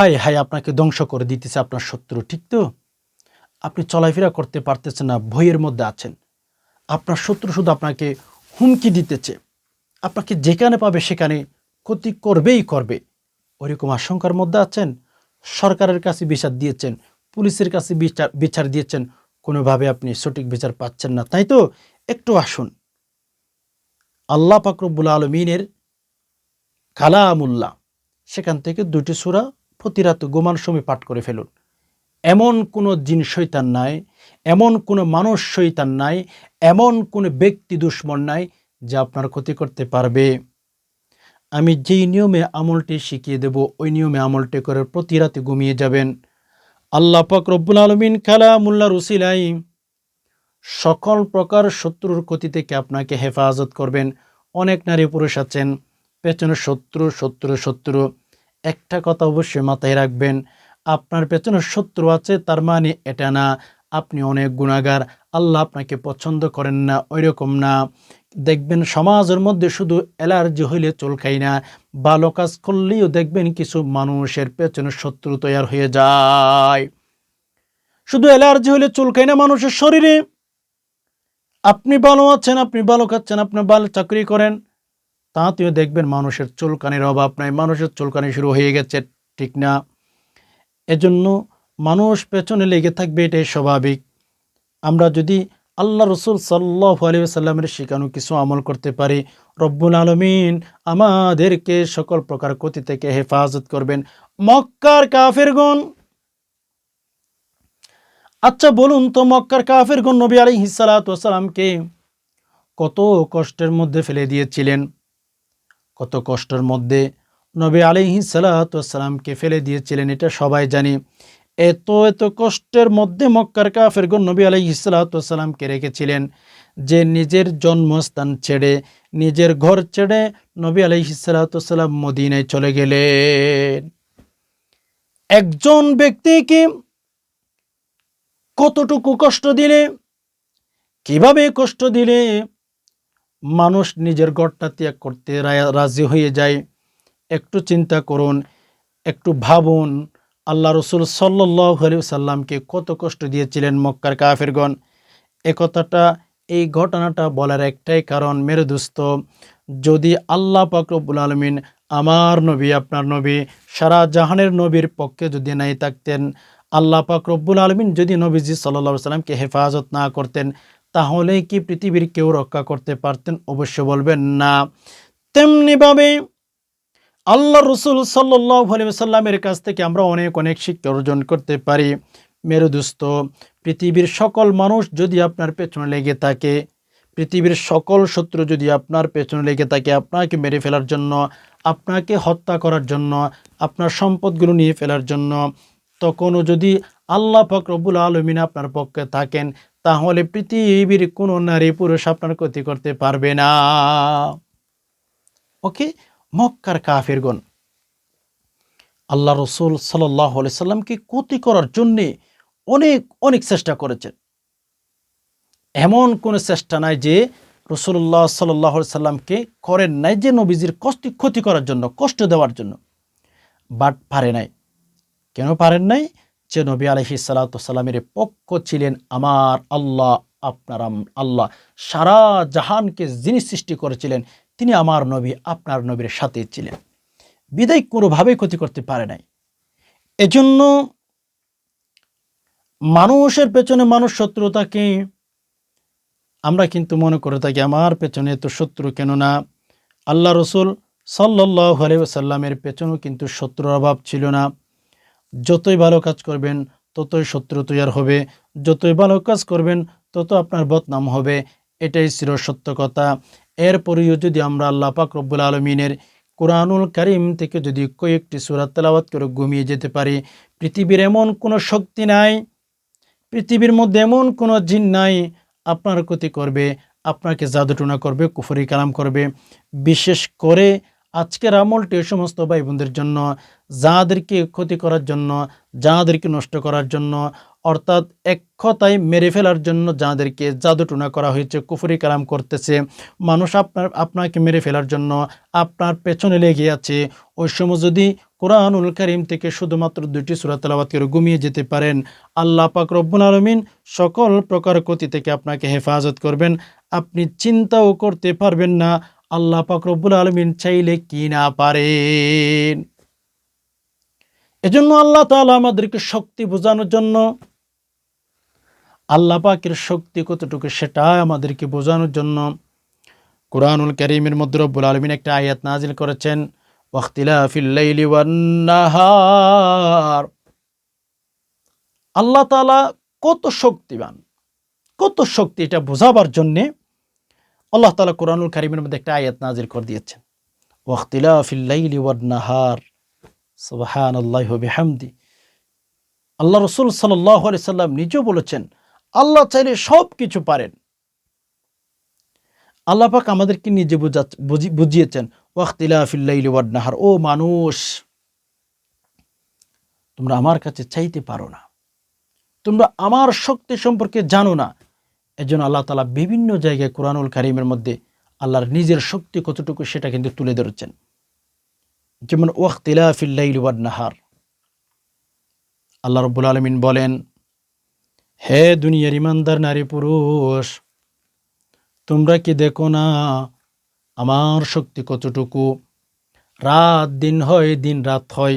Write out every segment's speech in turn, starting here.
High high আপনাকে ধ্বংস করে দিতেছে আপনার শত্রু, ঠিক তো? আপনি চলাফেরা করতে পারতেছেন না, ভয়ের মধ্যে আছেন। আপনার শত্রু শুধু আপনাকে হুমকি দিতেছে। আপনাকে যেখানে পাবে সেখানে ক্ষতি করবেই করবে। ওইরকম আশঙ্কার মধ্যে আছেন? সরকারের কাছে বিচার দিয়েছেন, পুলিশের কাছে বিচার বিচার দিয়েছেন, কোনোভাবে আপনি সঠিক বিচার পাচ্ছেন না, তাই তো? একটু আসুন। আল্লাহ পাকরবুল আলমিনের কালামুল্লাহ, সেখান থেকে দুটি সুরা প্রতি রাত গোমান সময় পাঠ করে ফেলুন। এমন কোনো জিন শৈতান নাই, এমন কোনো মানুষ শৈতান নাই, এমন কোনো ব্যক্তি দুশ্মন নাই যা আপনার ক্ষতি করতে পারবে। আমি যেই নিয়মে আমলটি শিখিয়ে দেব, ওই নিয়মে আমলটি করে প্রতি রাতে ঘুমিয়ে যাবেন। আল্লাহ পাক রব্বুল আলমিন কালামুল্লাহ রুসিলাই সকল প্রকার শত্রুর ক্ষতি থেকে আপনাকে হেফাজত করবেন। অনেক নারী পুরুষ আছেন, পেছনে শত্রু শত্রু শত্রু। একটা কথা অবশ্যই মাথায় রাখবেন, আপনার পেছনে শত্রু আছে, তার মানে এটা না। আপনি অনেক গুণাগার আল্লাহ আপনাকে পছন্দ করেন না ওই রকম না। দেখবেন সমাজের মধ্যে শুধু অ্যালার্জি হইলে চলকাই না, ভালো কাজ করলেও দেখবেন কিছু মানুষের পেছনে শত্রু তৈরি হয়ে যায়। শুধু অ্যালার্জি হইলে চুলকাই না মানুষের শরীরে। আপনি ভালো আছেন, আপনি ভালো খাচ্ছেন, আপনি ভালো চাকরি করেন তাতেও দেখবেন মানুষের চুলকানির অভাব নাই, মানুষের চুলকানি শুরু হয়ে গেছে, ঠিক না? এজন্য মানুষ পেছনে লেগে থাকবে, এটাই স্বাভাবিক। আমরা যদি আল্লাহ রসুল সাল্লাহ আলী সাল্লামের শেখানো কিছু আমল করতে পারি, রব্বুল আলমিন আমাদেরকে সকল প্রকার ক্ষতি থেকে হেফাজত করবেন। মক্কার কাফের গুণ আচ্ছা বলুন তো, মক্কার কাফের গুণ নবী আলী হিসালাতামকে কত কষ্টের মধ্যে ফেলে দিয়েছিলেন? কত কষ্টের মধ্যে নবী আলিহি সালাতামকে ফেলে দিয়েছিলেন, এটা সবাই জানি। এত এত কষ্টের মধ্যে মক্কার কাফের গণ নবী আলাইহি সালাতামকে রেখেছিলেন যে নিজের জন্মস্থান ছেড়ে, নিজের ঘর ছেড়ে নবী আলাইহি সালাতাম মদিনায় চলে গেলেন। একজন ব্যক্তিকে কতটুকু কষ্ট দিলে, কীভাবে কষ্ট দিলে মানুষ নিজের গড়টা ত্যাগ করতে রাজি হয়ে যায়। একটু চিন্তা করুন, একটু ভাবুন, আল্লাহ রসুল সাল্লাহ সাল্লামকে কত কষ্ট দিয়েছিলেন মক্কার কাফেরগণ। এ কথাটা, এই ঘটনাটা বলার একটাই কারণ, মেরে দুস্ত, যদি আল্লাহ পাকরবুল আলমিন আমার নবী, আপনার নবী, সারা জাহানের নবীর পক্ষে যদি নাই থাকতেন, আল্লাহ পাক রব্বুল আলমিন যদি নবীজি সাল্লা সাল্লামকে হেফাজত না করতেন তাহলে কি পৃথিবীর কেউ রক্ষা করতে পারতেন? অবশ্য বলবেন না। তেমনিভাবে আল্লাহ রসুল সাল্লাহ সাল্লামের কাছ থেকে আমরা অনেক অনেক শিক্ষা অর্জন করতে পারি। মেরুদুস্ত, পৃথিবীর সকল মানুষ যদি আপনার পেছনে লেগে থাকে, পৃথিবীর সকল শত্রু যদি আপনার পেছনে লেগে থাকে, আপনাকে মেরে ফেলার জন্য, আপনাকে হত্যা করার জন্য, আপনার সম্পদগুলো নিয়ে ফেলার জন্য, তখনও যদি আল্লাহ ফকরবুল আলমিন আপনার পক্ষে থাকেন তাহলে পৃথিবীর কোনো নারী পুরুষ আপনার ক্ষতি করতে পারবে না। ওকে? মক্কার কাফের কাফেরগণ, আল্লাহ রসুল সাল্লাহ সাল্লামকে ক্ষতি করার জন্যে অনেক অনেক চেষ্টা করেছেন। এমন কোনো চেষ্টা নাই যে রসুল্লাহ সাল্লাহ সাল্লামকে করেন নাই যে নবীজির কষ্ট, ক্ষতি করার জন্য, কষ্ট দেওয়ার জন্য। বাট পারে নাই। কেন পারেন নাই? যে নবী আলহি সাল্লামের পক্ষ ছিলেন আমার আল্লাহ, আপনার আল্লাহ। সারা জাহানকে যিনি সৃষ্টি করেছিলেন, তিনি আমার নবী, আপনার নবীর সাথে ছিলেন। বিদায় কোনোভাবেই ক্ষতি করতে পারে নাই। এজন্য মানুষের পেছনে মানুষ শত্রুতাকে আমরা কিন্তু মনে করে থাকি, আমার পেছনে তো শত্রু কেন না আল্লাহ রসুল সাল্লাহ আলাইসাল্লামের পেছনেও কিন্তু শত্রুর অভাব ছিল না। যতই ভালো কাজ করবেন, ততই শত্রু তৈয়ার হবে। যতই ভালো কাজ করবেন, তত আপনার বদনাম হবে। এটাই চির সত্য কথা। এরপরেও যদি আমরা আল্লাহ পাক রব্বুল আলমিনের কোরআনুল করিম থেকে যদি কয়েকটি সুরাত তেলাওয়াত করে ঘুমিয়ে যেতে পারি, পৃথিবীর এমন কোনো শক্তি নাই, পৃথিবীর মধ্যে এমন কোনো জিন নাই, আপনার ক্ষতি করবে, আপনাকে জাদুটুনা করবে, কুফরি কালাম করবে। বিশেষ করে আজকের আমলটি ওই সমস্ত ভাই বোনদের জন্য, যাদেরকে ক্ষতি করার জন্য, যাদেরকে নষ্ট করার জন্য, অর্থাৎ এক কথায় মেরে ফেলার জন্য যাদেরকে জাদুটুনা করা হয়েছে, কুফুরি কালাম করতেছে, মানুষ আপনার, আপনাকে মেরে ফেলার জন্য আপনার পেছনে লেগে আছে, ওই সময় যদি কোরআনুল করিম থেকে শুধুমাত্র দুটি সুরা তেলাবাত করে ঘুমিয়ে যেতে পারেন, আল্লাহ পাক রব্বুল আলমিন সকল প্রকার ক্ষতি থেকে আপনাকে হেফাজত করবেন। আপনি চিন্তাও করতে পারবেন না আল্লাহ পাক রব্বুল আলমিন চাইলে কি না পারেন এজন্য আল্লাহ তাআলা আমাদেরকে শক্তি বোঝানোর জন্য আল্লাহ পাকের শক্তি কতটুকু সেটা আমাদেরকে বোঝানোর জন্য কোরআনুল করিমের মধ্যে রব্বুল আলমিন একটা আয়াত নাজিল করেছেন আল্লাহ তালা কত শক্তিবান কত শক্তি এটা বোঝাবার জন্যে আল্লাহ তাআলা কোরআনুল কারিমের মধ্যে একটা আয়াত নাজির করে দিয়েছেন। আল্লাহ রসুল সাল্লাম নিজেও বলেছেন, আল্লাহ চাইলে সব কিছু পারেন। আল্লাহ পাক আমাদেরকে নিজে বুঝা বুঝি- বুঝিয়েছেন ওয়ান্নাহার, ও মানুষ, তোমরা আমার কাছে চাইতে পারো না। তোমরা আমার শক্তি সম্পর্কে জানো না। এজন্য আল্লাহ তালা বিভিন্ন জায়গায় কোরআনুল কারিমের মধ্যে আল্লাহর নিজের শক্তি কতটুকু সেটা কিন্তু তুলে ধরেছেন। যেমন ওয়াখতিলাফিল্লাইল ওয়ান নাহার। আল্লাহ রব্বুল আলমিন বলেন, হে দুনিয়ার ইমানদার নারী পুরুষ, তোমরা কি দেখো না আমার শক্তি কতটুকু? রাত দিন হয়, দিন রাত হয়।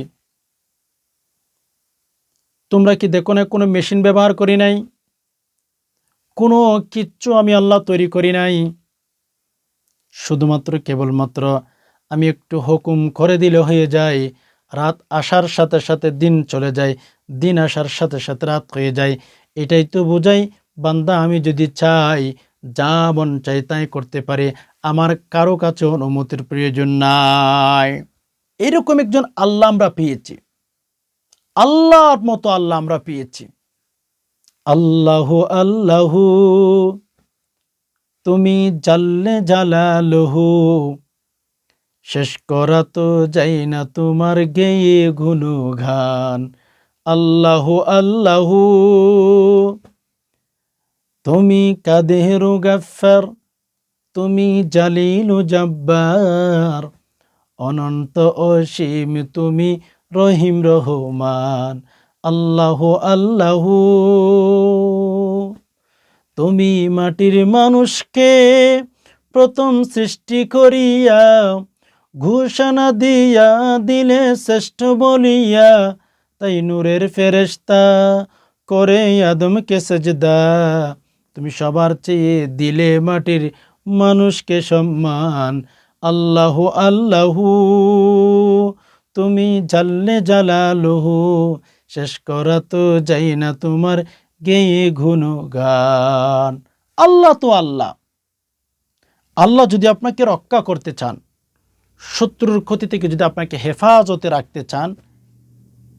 তোমরা কি দেখো না কোনো মেশিন ব্যবহার করি নাই? কোনো কিচ্ছু আমি আল্লাহ তৈরি করি নাই। শুধুমাত্র কেবলমাত্র আমি একটু হুকুম করে দিলে হয়ে যায়, রাত আসার সাথে সাথে দিন চলে যায়, দিন আসার সাথে সাথে রাত হয়ে যায়। এটাই তো বোঝাই, বান্দা, আমি যদি চাই, যা মন চাই তাই করতে পারে, আমার কারও কাছে অনুমতির প্রয়োজন নাই। এরকম একজন আল্লাহ আমরা পেয়েছি। আল্লাহর মতো আল্লাহ আমরা পেয়েছি। আল্লাহ আল্লাহ, তুমি জাল্লে জালালহু। শেষ করা তো যাই না তোমার গেয়ে গুনগান আল্লাহ আল্লাহ, তুমি কাদেহেরু গাফার তুমি জালিলু জব্বার। অনন্ত অসীম তুমি রহিম রহমান। আল্লাহ আল্লাহ। তুমি মাটির মানুষকে প্রথম সৃষ্টি করিয়া, ঘোষণা দিয়া, দিলে শ্রেষ্ঠ বলিয়া, তাই নূরের ফেরেশতা করে আদমকে সেজদা। তুমি সবার চেয়ে দিলে মাটির মানুষকে সম্মান। আল্লাহ আল্লাহ। তুমি জাল্লে জালালহু। শেষ করা তো যাই না তোমার গেয়ে ঘুন গান। আল্লাহ তো আল্লাহ। আল্লাহ যদি আপনাকে রক্ষা করতে চান, শত্রুর ক্ষতি থেকে যদি আপনাকে হেফাজতে রাখতে চান,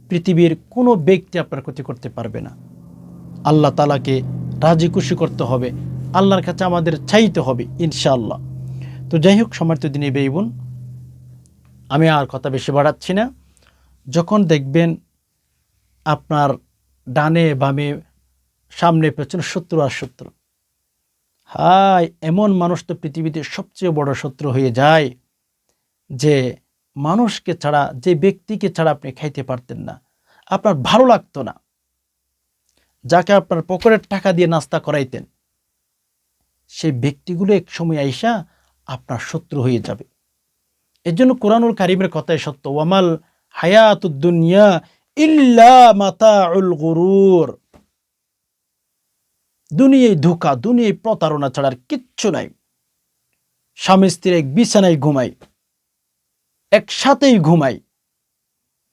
পৃথিবীর কোনো ব্যক্তি আপনার ক্ষতি করতে পারবে না। আল্লাহ তালাকে রাজি খুশি করতে হবে, আল্লাহর কাছে আমাদের চাইতে হবে, ইনশাআল্লাহ। তো যাই হোক সমর্থ দিনে বেইবুন আমি আর কথা বেশি বাড়াচ্ছি না। যখন দেখবেন আপনার ডানে, বামে, সামনে, পেছনে শত্রু আর শত্রু। হায়, এমন মানুষ তো পৃথিবীতে সবচেয়ে বড় শত্রু হয়ে যায় যে মানুষকে ছাড়া, যে ব্যক্তিকে ছাড়া আপনি খাইতে পারতেন না। আপনার ভালো লাগতো না। যাকে আপনার পকেটের টাকা দিয়ে নাস্তা করাইতেন, সেই ব্যক্তিগুলো এক সময় আইসা আপনার শত্রু হয়ে যাবে। এর জন্য কোরআনুল কারিমের কথাই সত্য, ওয়ামাল হায়াতুদ্দুনিয়া ইল্লা মাতাউল গুরুর। দুনিয়ায় ধোকা, দুনিয়ায় প্রতারণা ছাড়ার কিচ্ছু নাই। স্বামী স্ত্রী এক বিছানায় ঘুমাই একসাথেই ঘুমাই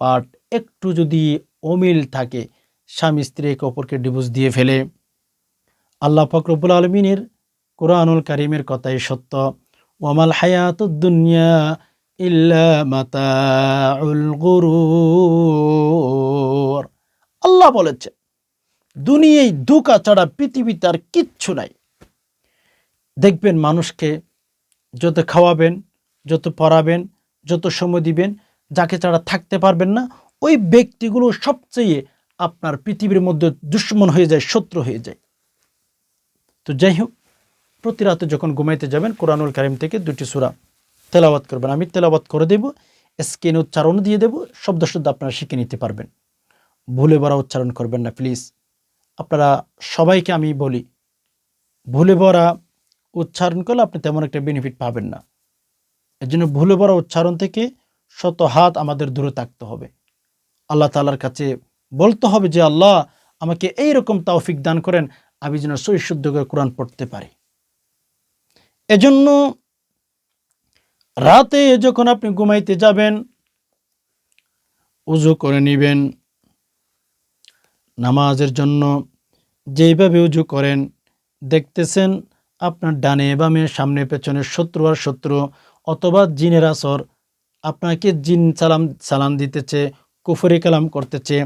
বাট একটু যদি অমিল থাকে, স্বামী স্ত্রী একে অপরকে ডিভোর্স দিয়ে ফেলে। আল্লাহ ফকরবুল আলমিনের কোরআনুল কারিমের কথাই সত্য। ওয়ামাল হায়াতুদ্দুনিয়া ইল্লা গুরুর আল্লাহ বলেছে দুনিয়ায় দুকা ছাড়া পৃথিবীতে আর কিচ্ছু নাই। দেখবেন মানুষকে যত খাওয়াবেন, যত পড়াবেন, যত সময় দিবেন, যাকে ছাড়া থাকতে পারবেন না, ওই ব্যক্তিগুলো সবচেয়ে আপনার পৃথিবীর মধ্যে দুশ্মন হয়ে যায়, শত্রু হয়ে যায়। তো যাই হোক, প্রতি রাতে যখন ঘুমাইতে যাবেন, কোরআনুল কারিম থেকে দুটি সুরা তেলাওয়াত করবেন। আমি তেলাওয়াত করে দেব, স্ক্রিন উচ্চারণ দিয়ে দেব, শব্দ শব্দ আপনারা শিখে নিতে পারবেন। ভুলে ভরা উচ্চারণ করবেন না প্লিজ আপনারা সবাইকে আমি বলি, ভুলে ভরা উচ্চারণ করলে আপনি তেমন একটা বেনিফিট পাবেন না। এর জন্য ভুলে ভরা উচ্চারণ থেকে শত হাত আমাদের দূরে থাকতে হবে। আল্লাহ তালার কাছে বলতে হবে যে, আল্লাহ, আমাকে এই রকম তাওফিক দান করেন, আমি যেন সই শুদ্ধ করে কোরআন পড়তে পারি। এজন্য রাতে যখন আপনি ঘুমাইতে যাবেন, উজু করে নিবেন। নামাজের জন্য যেইভাবে উজু করেন, দেখতেছেন আপনার ডানে বামে, সামনে, পেছনে শত্রু আর শত্রু অথবা জিনের আসর আপনাকে জিন সালাম সালাম দিতেছে, কুফরি কালাম করতেছে।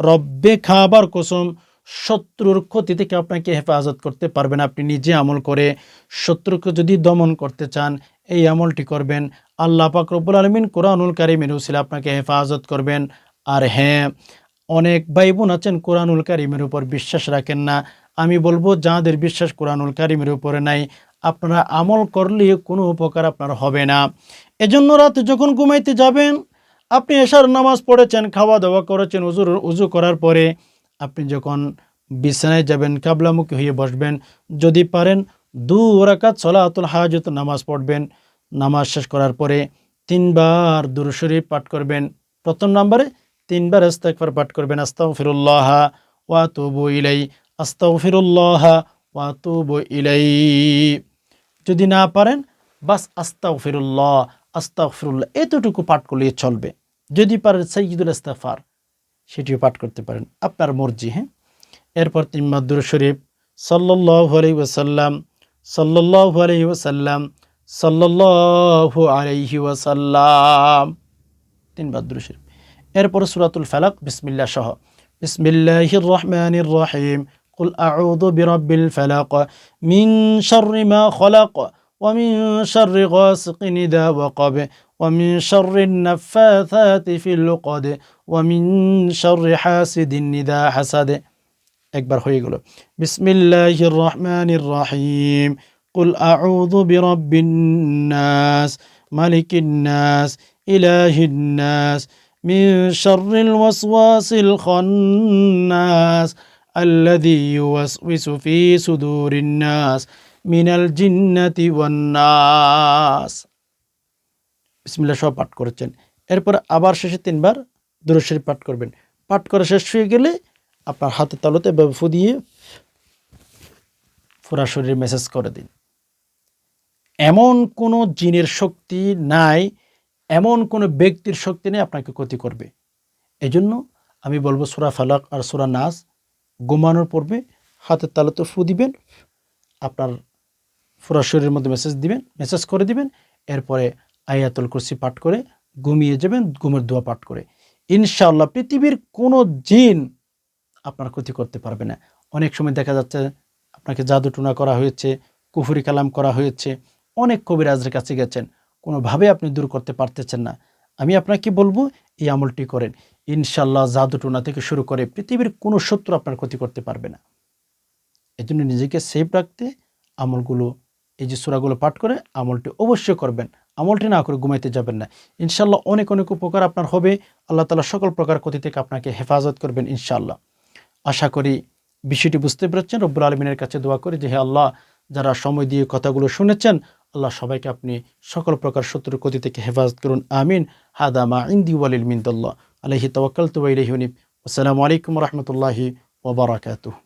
রব্বে খাবার কসম শত্রুর ক্ষতি থেকে আপনাকে হেফাজত করতে পারবেন। আপনি নিজে আমল করে শত্রুকে যদি দমন করতে চান, এই আমলটি করবেন। আল্লাহ পাক রব্বুল আলমিন কোরআনুল কারিমের উসিলে আপনাকে হেফাজত করবেন। আর হ্যাঁ অনেক ভাই বোন আছেন কোরআনুল কারিমের উপর বিশ্বাস রাখেন না। আমি বলব, যাদের বিশ্বাস কোরআনুল কারিমের উপরে নাই, আপনারা আমল করলে কোনো উপকার আপনার হবে না। এজন্য রাতে যখন ঘুমাইতে যাবেন, আপনি এশার নামাজ পড়েছেন, খাওয়া দাওয়া করেছেন, উজুর, উজু করার পরে আপনি যখন বিছানায় যাবেন, কাবলামুখী হয়ে বসবেন, যদি পারেন দু রাকাত সলাতুল হাজত নামাজ পড়বেন। নামাজ শেষ করার পরে তিনবার দুরুশরীফ পাঠ করবেন। প্রথম নম্বরে তিনবার ইস্তেগফার পাঠ করবেন। আস্তাগফিরুল্লাহ ওয়া তুবু ইলাই আস্তাগফিরুল্লাহ ওয়া তুবু ইলাই যদি না পারেন, বাস আস্তাগফিরুল্লাহ আস্তাগফিরুল্লাহ, এতটুকু পাঠ করলে চলবে। যদি পারেন সৈয়দুল ইস্তেগফার। সেটিও পাঠ করতে পারেন আপনার মর্জি হ্যাঁ এরপর তিনবার দুরু শরীফ সাল্লাল্লাহু আলাইহি ওয়াসাল্লাম সাল্লাল্লাহু আলাইহি ওয়াসাল্লাম সাল্লাল্লাহু আলাইহি ওয়াসাল্লাম তিনবার দুরু শরীফ এরপর সূরাতুল ফালাক বিসমিল্লাহ সহ বিসমিল্লাহির রহমানির রহিম قل أعوذ برب الفلق من شر ما خلق ومن شر غاسق إذا وقب ومن شر النفاثات في العقد ومن شر حاسد إذا حسد একবার হয়ে গেল বিসমিল্লাহির রহমানির রহিম قل أعوذ برب الناس ملك الناس إله الناس من شر الوسواس الخناس الذي يوسوس في صدور الناس من الجنة والناس বিসমিল্লাহ সব পাঠ করেছেন। এরপর আবার শেষে তিনবার দুরুশরীফ পাঠ করবেন। পাঠ করা শেষ হয়ে গেলে আপনার হাতে তালুতে ফু দিয়ে পুরা শরীরে মেসেজ করে দিন। এমন কোনো জিনের শক্তি নাই, এমন কোনো ব্যক্তির শক্তি নেই আপনাকে ক্ষতি করবে। এজন্য আমি বলব, সুরা ফালাক আর সুরা নাস ঘুমানোর পূর্বে হাতের তালুতে ফু দিবেন, আপনার পুরা শরীরের মধ্যে মেসেজ দিবেন, মেসেজ করে দিবেন। এরপরে আয়াতুল কুরসি পাঠ করে ঘুমিয়ে যাবেন, ঘুমের দোয়া পাঠ করে। ইনশাআল্লাহ পৃথিবীর কোনো জিন আপনার ক্ষতি করতে পারবে না। অনেক সময় দেখা যাচ্ছে আপনাকে জাদুটুনা করা হয়েছে, কুফুরি কালাম করা হয়েছে, অনেক কবিরাজের কাছে গেছেন। কোনোভাবে আপনি দূর করতে পারতেছেন না। আমি আপনাকে বলব, এই আমলটি করেন। ইনশাল্লাহ জাদুটুনা থেকে শুরু করে পৃথিবীর কোনো শত্রু আপনার ক্ষতি করতে পারবে না। এই জন্য নিজেকে সেফ রাখতে আমলগুলো, এই যে সুরাগুলো পাঠ করে আমলটি অবশ্যই করবেন। আমলটি না করে ঘুমাইতে যাবেন না। ইনশাল্লাহ অনেক অনেক উপকার আপনার হবে। আল্লাহ তালা সকল প্রকার ক্ষতি থেকে আপনাকে হেফাজত করবেন ইনশাল্লাহ আশা করি বিষয়টি বুঝতে পেরেছেন। রব্বুল আলমিনের কাছে দোয়া করি যে, হে আল্লাহ, যারা সময় দিয়ে কথাগুলো শুনেছেন, আল্লাহ সবাইকে আপনি সকল প্রকার শত্রুর ক্ষতি থেকে হেফাজত করুন। আমিন। হাদামা ইন্দি ওয়ালিল মিন্দুল্লাহ। আলহি তওয়াক্কাল তুবাইলহিউনিব আসসালামু আলাইকুম রহমতুল্লাহি ওবরাকাতুহ